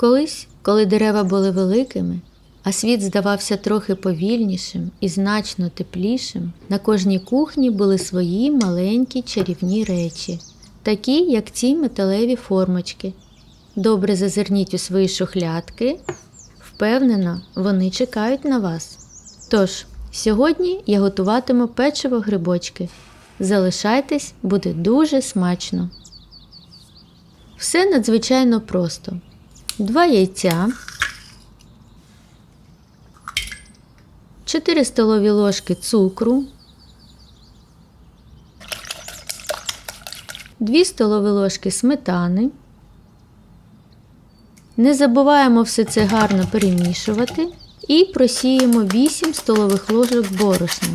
Колись, коли дерева були великими, а світ здавався трохи повільнішим і значно теплішим, на кожній кухні були свої маленькі чарівні речі, такі, як ці металеві формочки. Добре зазирніть у свої шухлядки. Впевнена, вони чекають на вас. Тож, сьогодні я готуватиму печиво грибочки. Залишайтесь, буде дуже смачно. Все надзвичайно просто. Два яйця, 4 столові ложки цукру, 2 столові ложки сметани. Не забуваємо все це гарно перемішувати і просіємо 8 столових ложок борошна.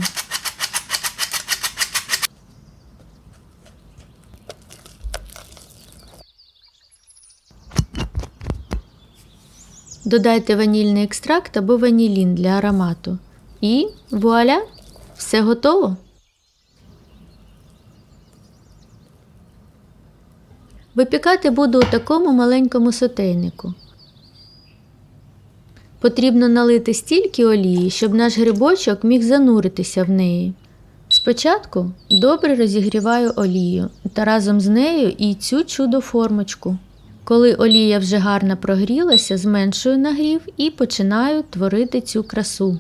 Додайте ванільний екстракт або ванілін для аромату. І вуаля! Все готово. Випікати буду у такому маленькому сотейнику. Потрібно налити стільки олії, щоб наш грибочок міг зануритися в неї. Спочатку добре розігріваю олію та разом з нею і цю чудо формочку. Коли олія вже гарно прогрілася, зменшую нагрів і починаю творити цю красу.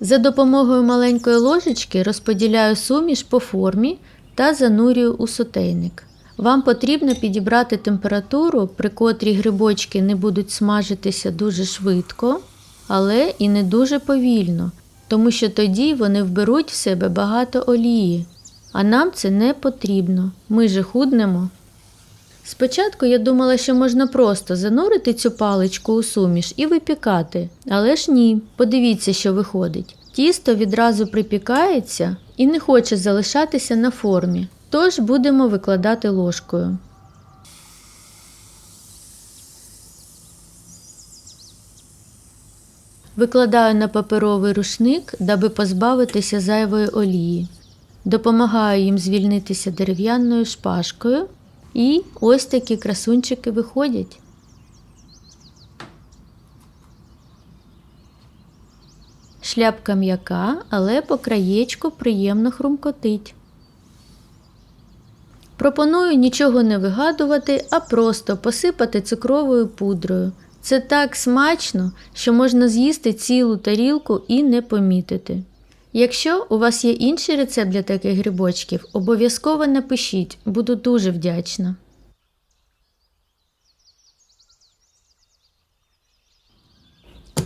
За допомогою маленької ложечки розподіляю суміш по формі та занурюю у сотейник. Вам потрібно підібрати температуру, при котрій грибочки не будуть смажитися дуже швидко, але і не дуже повільно, тому що тоді вони вберуть в себе багато олії. А нам це не потрібно. Ми же худнемо. Спочатку я думала, що можна просто занурити цю паличку у суміш і випікати, але ж ні, подивіться, що виходить. Тісто відразу припікається і не хоче залишатися на формі, тож будемо викладати ложкою. Викладаю на паперовий рушник, даби позбавитися зайвої олії. Допомагаю їм звільнитися дерев'яною шпажкою і ось такі красунчики виходять. Шляпка м'яка, але по краєчку приємно хрумкотить. Пропоную нічого не вигадувати, а просто посипати цукровою пудрою. Це так смачно, що можна з'їсти цілу тарілку і не помітити. Якщо у вас є інший рецепт для таких грибочків, обов'язково напишіть, буду дуже вдячна.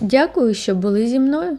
Дякую, що були зі мною.